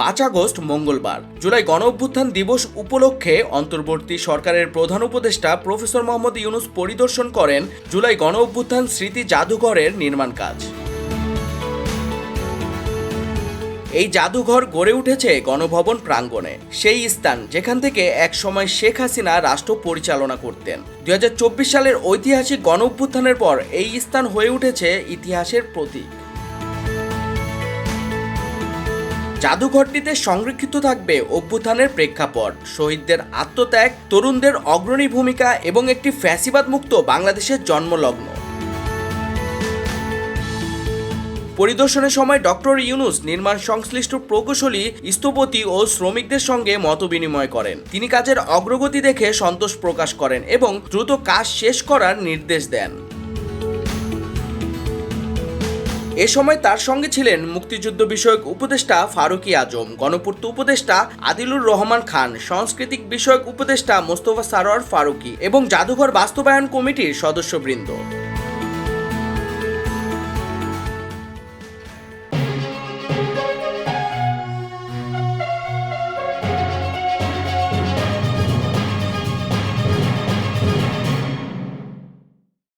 পাঁচ আগস্ট, মঙ্গলবার। জুলাই গণ অভ্যুত্থান দিবস উপলক্ষে অন্তর্বর্তী সরকারের প্রধান উপদেষ্টা প্রফেসর মোহাম্মদ ইউনুস পরিদর্শন করেন জুলাই গণ অভ্যুত্থান স্মৃতি জাদুঘরের নির্মাণ কাজ। এই জাদুঘর গড়ে উঠেছে গণভবন প্রাঙ্গণে। সেই স্থান যেখান থেকে একসময় শেখ হাসিনা রাষ্ট্র পরিচালনা করতেন। দু হাজার চব্বিশ সালের ঐতিহাসিক গণ পর এই স্থান হয়ে উঠেছে ইতিহাসের প্রতীক। জাদুঘরটিতে সংরক্ষিত থাকবে অভ্যুত্থানের প্রেক্ষাপট। শহীদদের আত্মত্যাগ, তরুণদের অগ্রণী ভূমিকা এবং একটি ফ্যাসিবাদ মুক্ত বাংলাদেশের জন্মলগ্ন। পরিদর্শনের সময় ডক্টর ইউনুস নির্মাণ সংশ্লিষ্ট প্রকৌশলী, স্থপতি ও শ্রমিকদের সঙ্গে মতবিনিময় করেন। তিনি কাজের অগ্রগতি দেখে সন্তোষ প্রকাশ করেন এবং দ্রুত কাজ শেষ করার নির্দেশ দেন। এ সময় তার সঙ্গে ছিলেন মুক্তিযুদ্ধ বিষয়ক উপদেষ্টা ফারুকি আজম, গণপূর্ত উপদেষ্টা আদিলুর রহমান খান, সাংস্কৃতিক বিষয়ক উপদেষ্টা মোস্তফা সারোয়ার ফারুকি এবং জাদুঘর বাস্তবায়ন কমিটির সদস্যবৃন্দ।